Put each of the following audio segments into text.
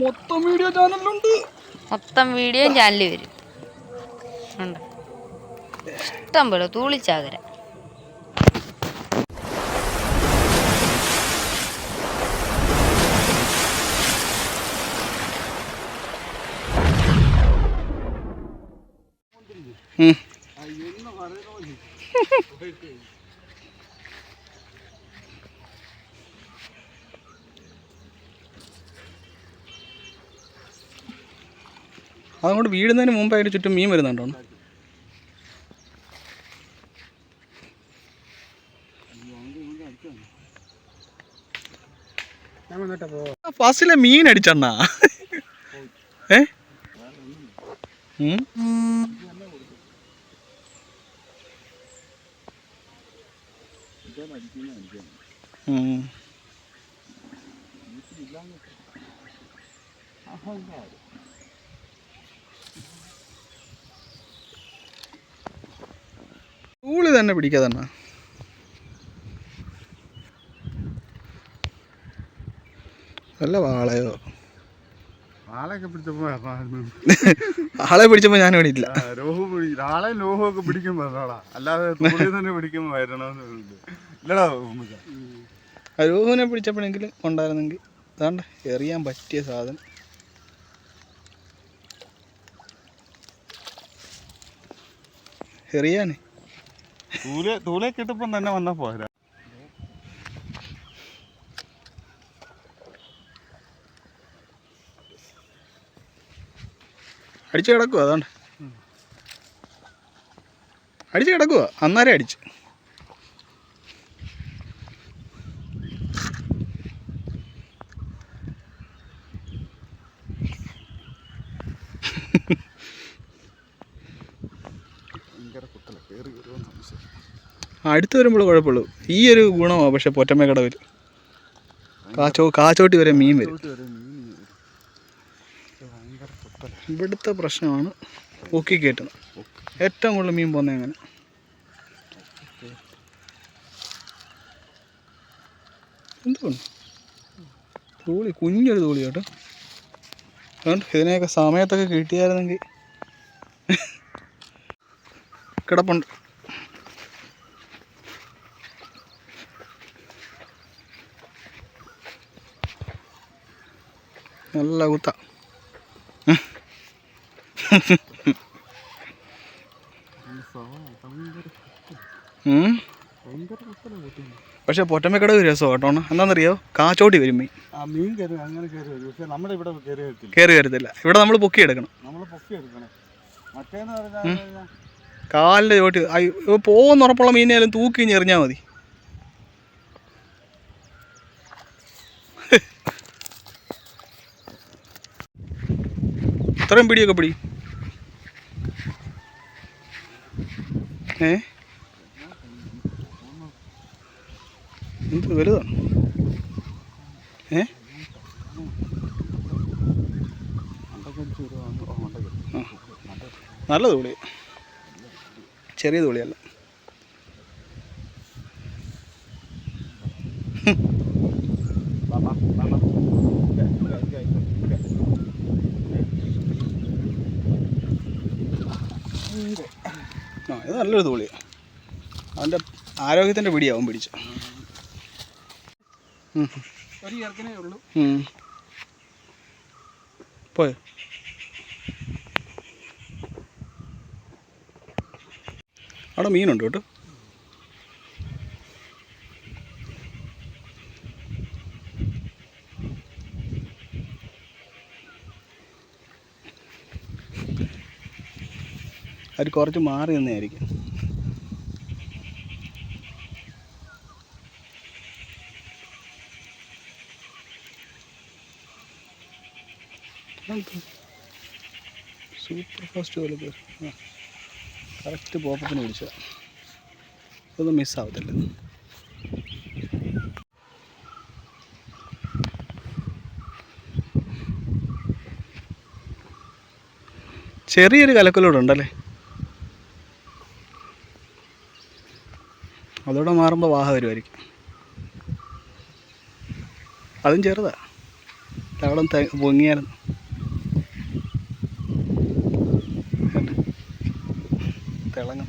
മൊത്തം വീഡിയോ ചാനലുണ്ട് മൊത്തം വീഡിയോ ചാനലിൽ വരും. ഉണ്ട് ഇഷ്ടം പോലെ തൂളിച്ചാകര. ഉം. അതങ്ങോട്ട് വീഴുന്നതിന് മുമ്പ് അതിന് ചുറ്റും മീൻ വരുന്നുണ്ടോ ഫസ്റ്റിലെ മീൻ അടിച്ചണ്ണാ ഏ? ഉം? തന്നെ ഊളി തന്നെ. വല്ല വാളയോ ആളെയൊക്കെ പിടിച്ചപ്പോ ആളെ പിടിച്ചപ്പോൾ ഞാൻ ഇവിടെ രോഹു ആളെ ലോഹു ഒക്കെ പിടിക്കുമ്പോ അല്ലാതെ തുള്ളി തന്നെ പിടിക്കുമ്പോ വരണമെന്ന് ഇല്ലടാ ഉമ്മിക്ക. അരൂഹനെ പിടിച്ചപ്പോഴെങ്കിലും ഉണ്ടായിരുന്നെങ്കിൽ അതാണ്ട് എറിയാൻ പറ്റിയ സാധനം. എറിയാനേ. തൂലെ തൂലെ കിട്ടപ്പം തന്നെ വന്നാ പോരാ. അടിച്ചു കിടക്കുക അതാണ്ട് അടിച്ചു കിടക്കുക അന്നേരം അടിച്ച്. അടുത്ത് വരുമ്പോൾ കുഴപ്പമുള്ളൂ. ഈ ഒരു ഗുണമാണ് പക്ഷെ പൊറ്റമ്മ കടവിൽ കാച്ചോ കാച്ചോട്ടി വരെ മീൻ വരും. ഇവിടുത്തെ പ്രശ്നമാണ് പൊക്കി കയറ്റുന്നത്. ഏറ്റവും കൂടുതൽ മീൻ പോകുന്നത് അങ്ങനെ. എന്തുകൊണ്ട് തൂളി കുഞ്ഞൊരു തൂളി കേട്ടോ. അതുകൊണ്ട് ഇതിനെയൊക്കെ സമയത്തൊക്കെ കിട്ടിയായിരുന്നെങ്കിൽ കിടപ്പുണ്ട്. നല്ല കുത്ത. പക്ഷെ പക്ഷെ പൊറ്റമ്മക്കടവ് രസമാണ് കേട്ടോ എന്താണെന്നറിയോ? കാച്ചോട്ടി വരും മീൻ. മീൻ കയറി അങ്ങനെ കയറി വരും. പക്ഷെ നമ്മുടെ ഇവിടെ കയറി വരത്തില്ല. കയറി വരത്തില്ല. ഇവിടെ നമ്മൾ പൊക്കി എടുക്കണം. നമ്മൾ പൊക്കി എടുക്കണം. മറ്റേന്ന് പറഞ്ഞാൽ കാലിന്റെ ചോട്ടി പോകുന്ന ഉറപ്പുള്ള മീനായാലും തൂക്കി ഞെറിഞ്ഞാൽ മതി. ഇത്രയും പിടിയൊക്കെ പിടി. ഏ? എന്ത് വലുതാണ് ഏ? നല്ല തുളി ചെറിയ ആ ഇത് നല്ലൊരു തുളിയാണ് അവന്റെ ആരോഗ്യത്തിന്റെ പിടിയാവും പിടിച്ചു ഒരു ഉള്ളൂ. പോയോ. അവിടെ മീനുണ്ട് കേട്ടോ. കുറച്ച് മാറി നിന്നായിരിക്കും. സൂപ്പർ ഫാസ്റ്റ് പോലെ കറക്റ്റ് പോപ്പത്തിന് പിടിച്ചത് ഇതൊന്നും മിസ്സാവത്തില്ല ചെറിയൊരു കലക്കലോടെ അതോടെ മാറുമ്പോൾ വാഹ വരുമായിരിക്കും അതും ചെറുതാണ് അവിടെ പൊങ്ങിയായിരുന്നു കണ്ടോ? തിളങ്ങും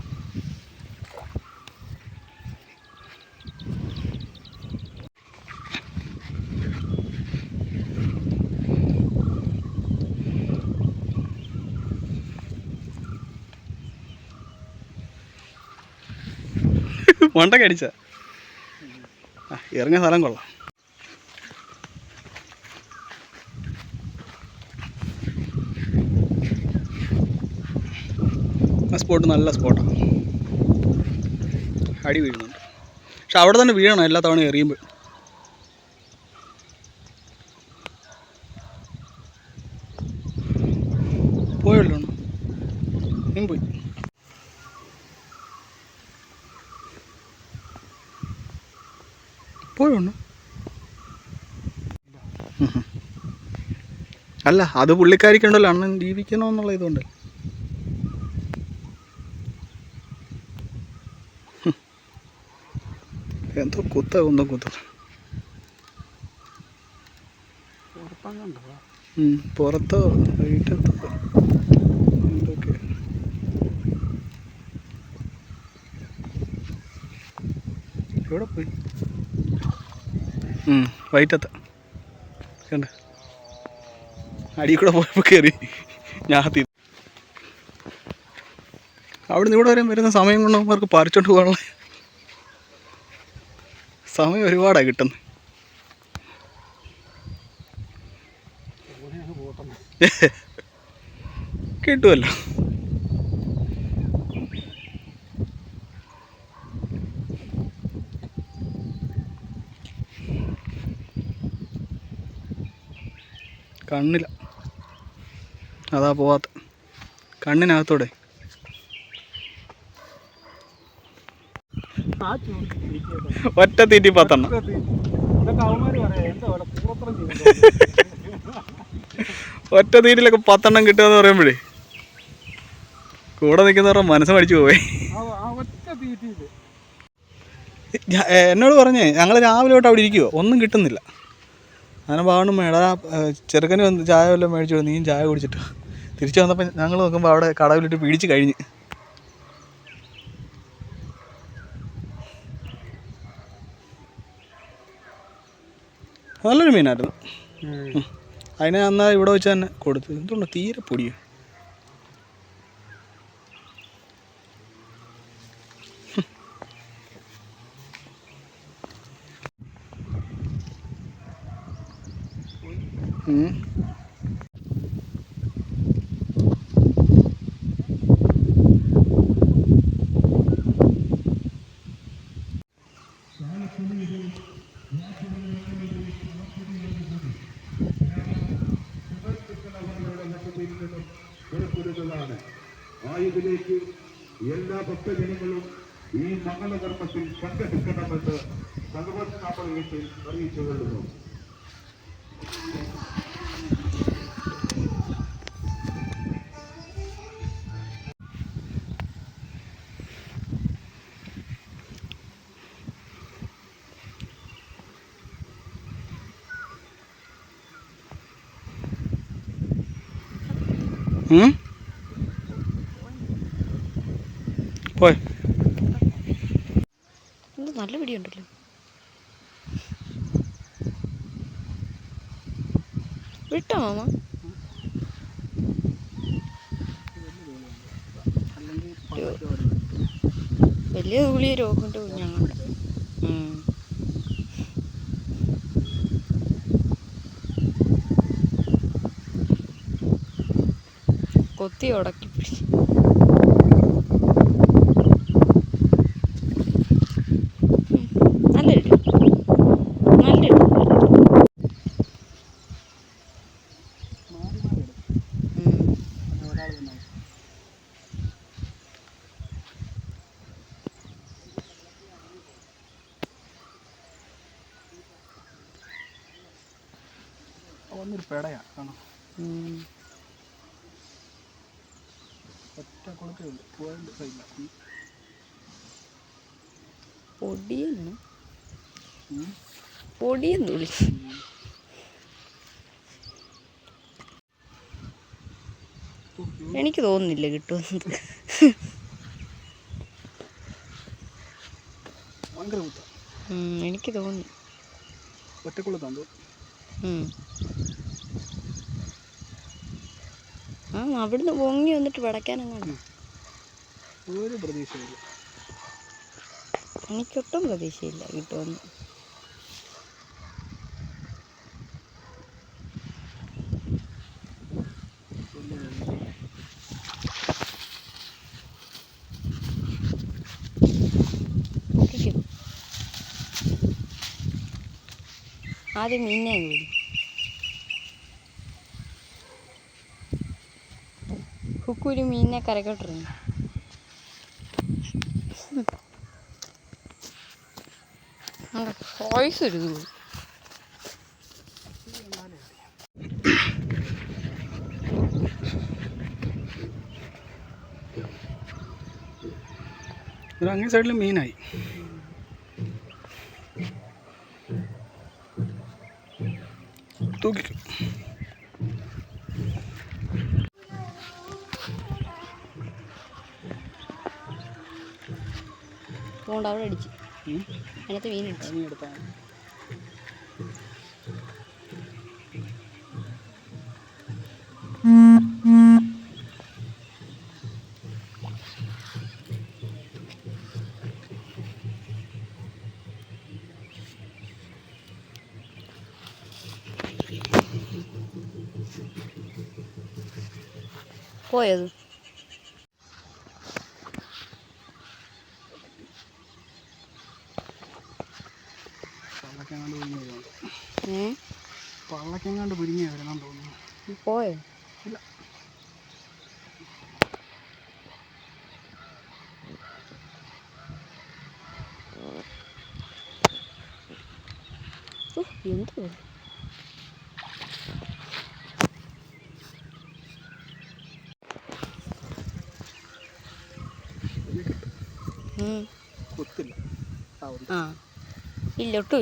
മണ്ടൊക്കെ അടിച്ച. ഇറങ്ങിയ സ്ഥലം കൊള്ളാം. ആ സ്പോട്ട് നല്ല സ്പോട്ടാണ് അടി വീഴുന്നുണ്ട്. പക്ഷെ അവിടെ തന്നെ വീഴണം എല്ലാ തവണ എറിയുമ്പോൾ അല്ല അത് പുള്ളിക്കാരിക്കുണ്ടല്ലോ. അണ്ണൻ ജീവിക്കണമെന്നുള്ള ഇതുകൊണ്ട്. എന്തോ കുത്ത ഒന്നും കുത്ത. പുറത്തോ വീട്ടത്തോ എന്തൊക്കെ എവിടെ പോയി? വൈറ്റത്ത്. കണ്ട? അടി കൂടെ പോയപ്പോൾ കയറി ഞാൻ തി അവിടുന്ന് ഇവിടെ വരെ വരുന്ന സമയം കൊണ്ട് അവർക്ക് പറിച്ചോണ്ട് പോകാനുള്ള സമയം ഒരുപാടാണ് കിട്ടുന്നത് കിട്ടുമല്ലോ കണ്ണില്ല അതാ പോവാത്ത. കണ്ണിനകത്തോടെ. ഒറ്റ തീറ്റി പത്തെണ്ണം. ഒറ്റ തീറ്റിലൊക്കെ പത്തെണ്ണം കിട്ടുമെന്ന് പറയുമ്പോഴേ കൂടെ നിൽക്കുന്നവരുടെ മനസ്സ് മടിച്ചു പോവേ. എന്നോട് പറഞ്ഞേ ഞങ്ങൾ രാവിലെ തൊട്ട് അവിടെ ഇരിക്കുവോ. ഒന്നും കിട്ടുന്നില്ല. അങ്ങനെ പാവണം മേടാ. ചെറുക്കന് വന്ന് ചായ വല്ലതും മേടിച്ചു നീയും ചായ കുടിച്ചിട്ട് തിരിച്ചു വന്നപ്പോൾ ഞങ്ങൾ നോക്കുമ്പോൾ അവിടെ കടവിലിട്ട് പിടിച്ച് കഴിഞ്ഞ്. നല്ലൊരു മീനായിരുന്നു. അതിനെ അന്നാ ഇവിടെ വെച്ച് തന്നെ കൊടുത്തു. എന്തുകൊണ്ട് തീരെ പൊടിയോ. ഉം. പുറപ്പെടുന്നതാണ് ആയതിലേക്ക് എല്ലാ ഭക്തജനങ്ങളും ഈ മംഗളകർമ്മത്തിൽ പങ്കെടുക്കണമെന്ന് പോയി. നല്ല പിടിയുണ്ടല്ലോ വിട്ടോ മാമ. വലിയ തുള്ളി രോഗമുണ്ട് കുഞ്ഞാങ്ങണ്ട് കൊത്തി ഉടക്കി പിടിച്ചു. ഉം, നല്ല ഇടി. നല്ല ഇടി. ഉം. ഒന്നൊരു പെടയാ. പൊടിയെന്നു. എനിക്ക് തോന്നുന്നില്ല കിട്ടും എനിക്ക് തോന്നുന്നു ആ അവിടുന്ന് പൊങ്ങി വന്നിട്ട് പടക്കാനങ്ങാണ് ഒരു പ്രതീക്ഷയില്ല. എനിക്കൊട്ടും പ്രതീക്ഷയില്ല കിട്ടുമെന്ന്. ആദ്യം മീനെ കൂടി കുക്കൂര് മീനിനെ കരക്കോട്ടിരുന്നു വോയിസ് ഒരു അങ്ങനെ സൈഡിൽ മീനായി. തൂക്കിക്കും. അതുകൊണ്ട് അവിടെ അടിച്ച്. അതിനകത്ത് മീനുണ്ട് പോയത് പള്ളക്കെങ്ങാണ്ട് പിരിഞ്ഞ് വരുന്നുണ്ട് ഏ പള്ളക്കെങ്ങാണ്ട് പിരിഞ്ഞ് വരണം തോന്നുന്നു. പോയോ? ഇല്ല. എന്ത്. കൊത്തില്ല. ആ ഇല്ല ഒട്ടും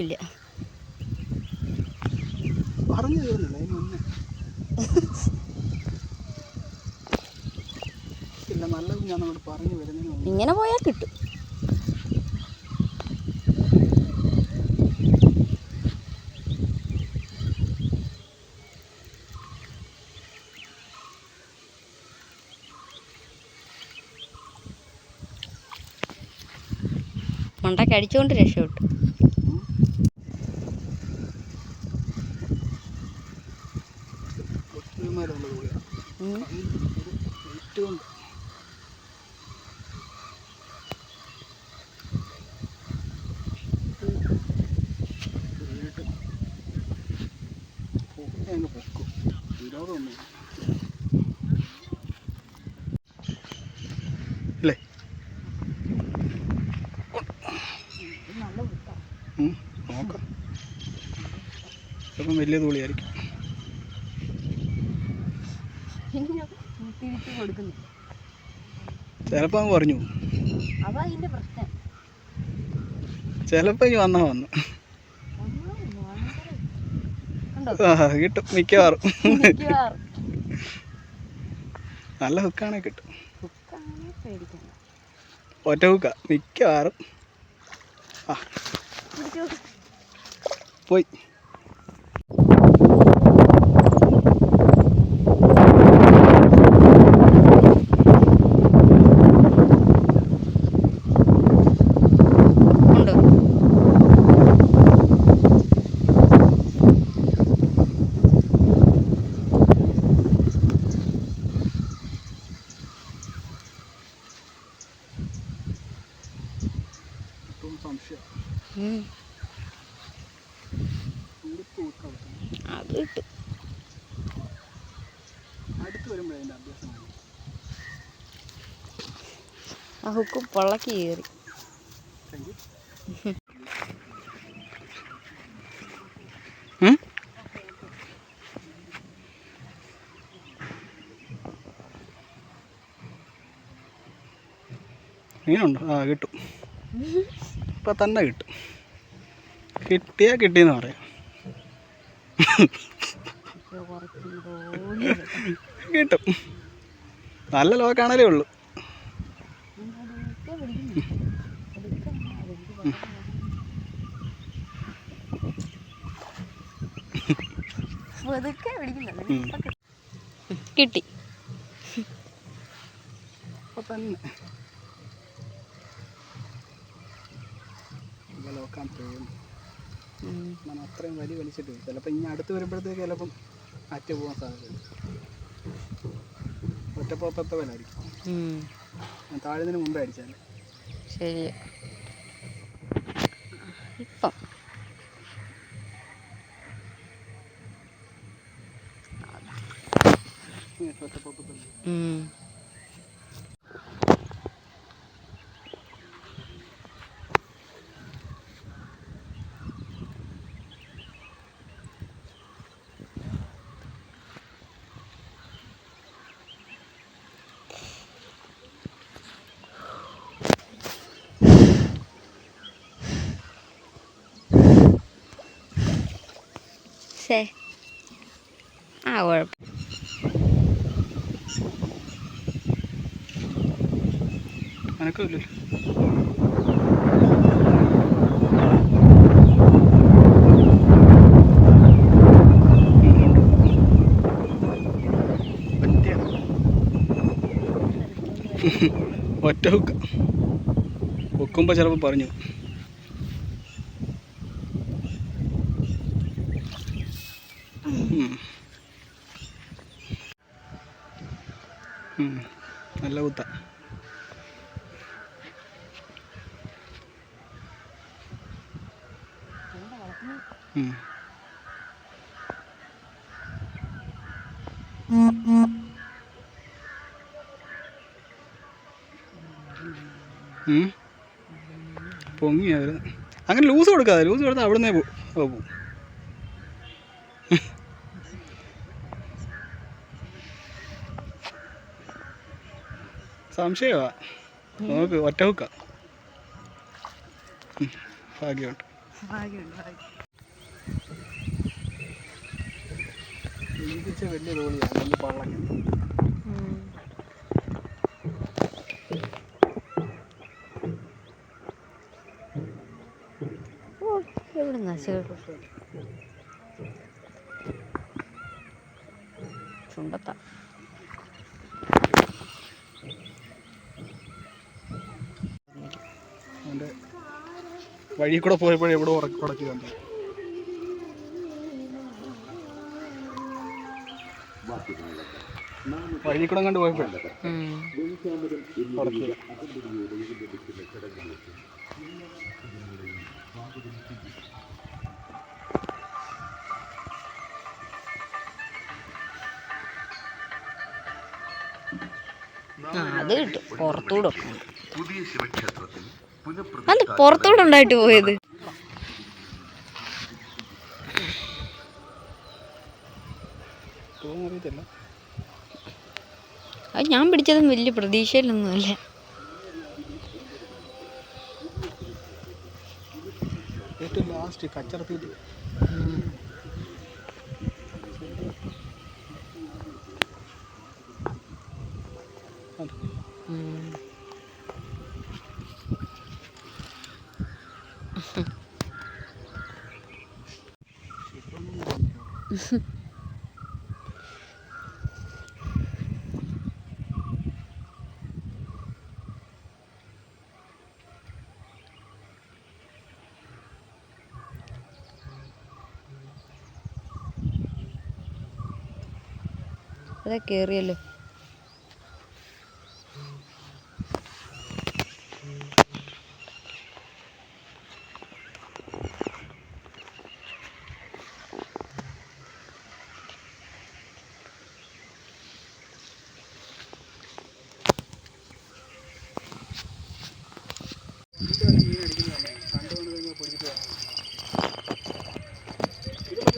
ഇല്ല ഞാൻ പറഞ്ഞു ഇങ്ങനെ പോയാൽ കിട്ടും. മണ്ടയ്ക്ക് അടിച്ചുകൊണ്ട് രക്ഷപ്പെട്ടു. ഉം, നോക്കാം. ചിലപ്പം വലിയ തൂളിയായിരിക്കും കൊടുക്കുന്നു. അങ്ങ് പറഞ്ഞു. അതാ പ്രശ്നം. ഇനി വന്നാ വന്നു. ആ കിട്ടും. മിക്കവാറും. മിക്കവാറും. നല്ല ഹുക്കാണെ കിട്ടും. പേടിക്കണ്ട. ഒറ്റ ഹുക്ക. മിക്കവാറും. ആ. പിടിച്ചോ. പോയി ഉണ്ടോ ഇപ്പം സംശയം ഉം. ഉടുപ്പ് ഹുക്ക വെക്കണം. അത് കിട്ടും അടുത്ത് വരുമ്പോഴേ അതിന്റെ അഭ്യാസം കാണും. പൊള്ളക്ക് കയറി? മീനുണ്ടോ ആ കിട്ടും. ഇപ്പം തന്നെ കിട്ടും. കിട്ടിയാ കിട്ടിയെന്ന് പറയാം. കിട്ടും. നല്ല ലോക്കാണേലേ ഉള്ളൂ. കിട്ടി. ലോക്കാൻ. അത്രയും വലി വലിച്ചിട്ട്. ചിലപ്പോൾ ഇനി അടുത്ത് വരുമ്പോഴത്തേക്ക് ചിലപ്പം അറ്റ പോകാൻ സാധ്യതയുണ്ട്. ഒറ്റപ്പോപ്പത്തെ ഉം. ഞാൻ താഴുന്നതിന് മുമ്പേ അടിച്ചാൽ ശരി. ഇപ്പം. ഒറ്റപ്പോപ്പത്തെ ഉം. ശേ ആ കുഴപ്പം. ഒറ്റ ഹുക്ക്. ഹുക്കുമ്പോൾ ചിലപ്പോൾ പറഞ്ഞു. പൊങ്ങി അവർ അങ്ങനെ ലൂസ് കൊടുക്കാതെ ലൂസ് കൊടുത്താൽ അവിടുന്ന് പോകും സംശയമാ നോക്ക് ഒറ്റ ഹുക്ക ഭാഗ്യമുണ്ട്. വലിയ തോളിയാണ് പള്ളക്കുന്നത് പള്ളക്ക്. ചുണ്ടത്ത. വഴി കൂടെ പോയപ്പോഴേ എവിടെ ഉറക്കി ഉടക്കി കണ്ടു വഴി കൂടെ കണ്ട് പോയപ്പോഴേ. അത് കിട്ടും. പുറത്തൂടെ അത് പുറത്തൂടെ ഉണ്ടായിട്ട് പോയത്. അത് ഞാൻ പിടിച്ചതും വലിയ പ്രതീക്ഷയിലൊന്നുമല്ല. ഏറ്റവും ലാസ്റ്റ് കച്ചറത്തീറ്റ് അതെ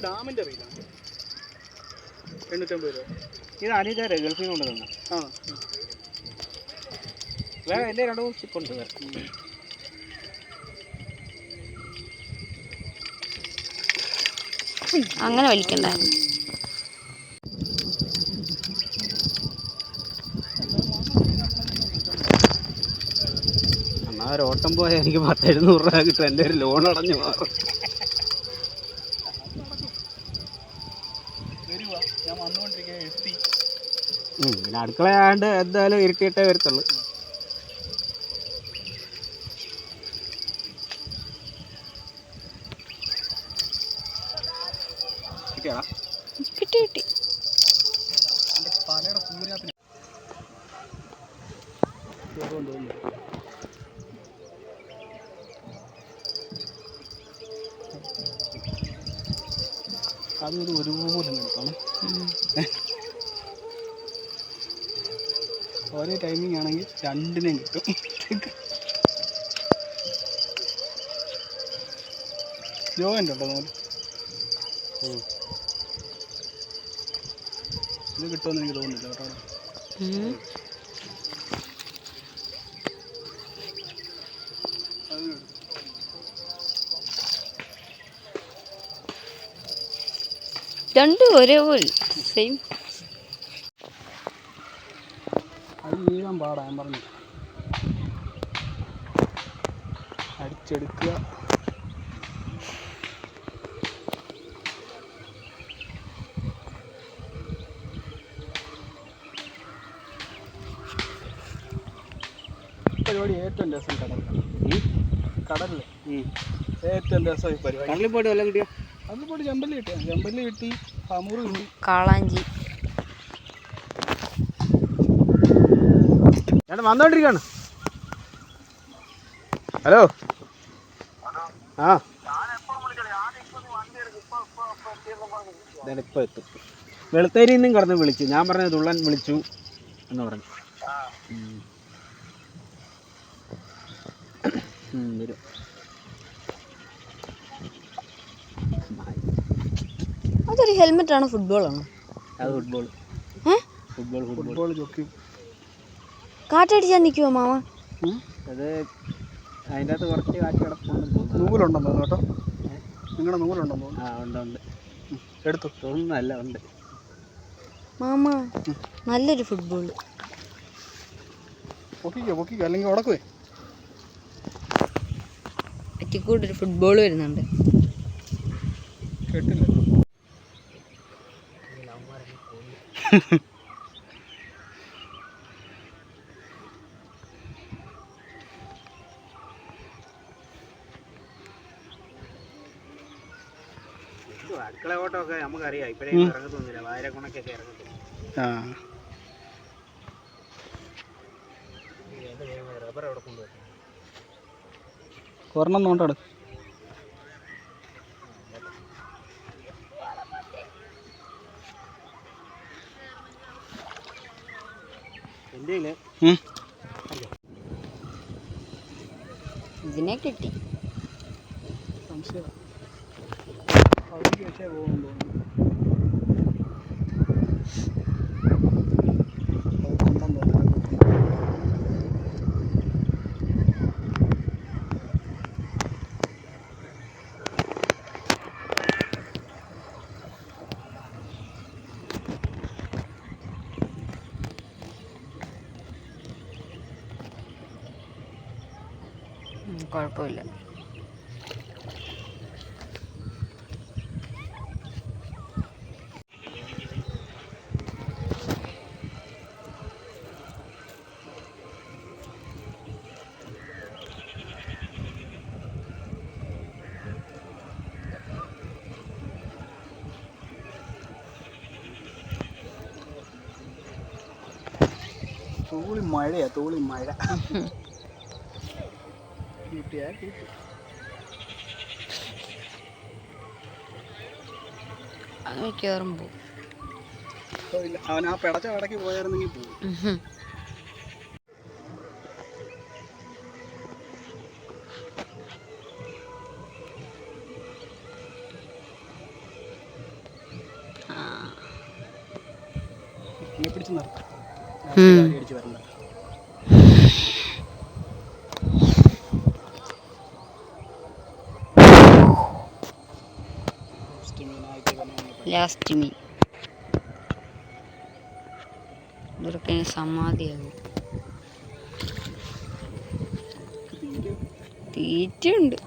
ഡാമിന്റെ ഡാമിന്റെ എണ്ണൂറ്റമ്പത് രൂപ. ഇത് ഗൾഫിൽ നിന്ന് കൊണ്ടുവന്നു ആ. വേറെ എന്റെ രണ്ട് ചിപ്പുണ്ട് വേറെ. അങ്ങനെ വലിക്കണ്ടായിരുന്നു എന്നാൽ ഒരു ഓട്ടം പോയാൽ എനിക്ക് പത്തെഴുന്നൂറ് രൂപ കിട്ടും. എന്റെ ഒരു ലോൺ അടഞ്ഞു മാറും. പിന്നെ അടുക്കളയാണ്ട് എന്തായാലും ഇരുട്ടിയിട്ടേ വരത്തുള്ളൂ. കിട്ടി അതൊരു ഒരുപോലെ നിൽക്കണം. ഒരേ ടൈമിംഗ് ആണെങ്കിൽ രണ്ടിനെയും കിട്ടും. ജോയിന്റ് ഉണ്ടോ നോൽ ഇത് കിട്ടുമെന്ന് എനിക്ക് തോന്നുന്നില്ല കേട്ടോ. രണ്ടും ഒരേ ഒരേപോലെ സെയിം അത് വീഴാൻ പാടാ ഞാൻ പറഞ്ഞു. അടിച്ചെടുക്കുക. പരിപാടി ഏറ്റവും രസം കടലിൽ കടലിൽ ഏറ്റവും രസം ഈ പരിപാടി. കടലിൽ പോയിട്ട് വല്ലതും കിട്ടിയോ? കടലിൽ പോയിട്ട് ചെമ്പല്ലി കിട്ടിയ ചെമ്പല്ലി കിട്ടി പമൂറ് കിട്ടി. കാളാഞ്ചി. ചേട്ടൻ വന്നോണ്ടിരിക്കാണ്. ഹലോ? ആ. ഇപ്പൊ എത്തും. വെളുത്തേരി നിന്നും കടന്ന് വിളിച്ചു. ഞാൻ പറഞ്ഞത് ഉള്ളൻ വിളിച്ചു എന്ന് പറഞ്ഞു. വരും. അതൊരു ഹെൽമെറ്റ് ആണോ? ഫുട്ബോൾ ആണോ അത് ഫുട്ബോൾ ഫുട്ബോൾ ഫുട്ബോൾ ജോക്കി കാറ്റടിച്ചാൽ നിൽക്കുമോ മാമ? അത് അതിന്റെ അകത്ത് കുറച്ച് കാറ്റ് കിടപ്പുണ്ടെന്ന് തോന്നുന്നു. നൂലുണ്ടെന്ന് കേട്ടോ? നിങ്ങളുടെ നൂലുണ്ടെന്ന് ആ ഉണ്ട് ഉണ്ട്. എടുത്തു. തോന്നുന്നല്ല ഉണ്ട്. മാമ നല്ലൊരു ഫുട്ബോൾ പൊക്കിക്കോ പൊക്കിക്കോ അല്ലെങ്കിൽ ഉടക്കുവേ. ഒറ്റക്കൂട്ടൊരു ഫുട്ബോൾ വരുന്നുണ്ട്. കേട്ടില്ല. അടുക്കള ഓട്ടമൊക്കെ നമുക്കറിയാം. ഇപ്പോഴേ ഇറങ്ങത്തൊന്നുമില്ല. വായരക്കുണക്കൊക്കെ ഇറങ്ങത്തുള്ളൂ. ആ. ഒരെണ്ണം നോണ്ടാട് എന്റെ കയ്യിൽ ഇതിനെ കിട്ടി സംശയം അവിടേക്ക് വെച്ചേ പോകുന്നു തോന്നുന്നു അത് കൊണ്ടാൻ തോന്നുന്നു ഉം, കുഴപ്പമില്ല. തോളി മഴയാ തോളി മഴ. അത് മിക്കവാറും പോവും. അവൻ ആ പിടച്ച കടക്ക് പോയായിരുന്നെങ്കിൽ പോകും പിടിച്ചു നിർത്താം ഉം. അടിച്ച് വരണ്ട First മീനായിട്ട് ഇവനെ അങ്ങ് പിടി- ലാസ്റ്റ് മീൻ ഇവർക്ക് സമാധിയാകും. തീറ്റയുണ്ട്.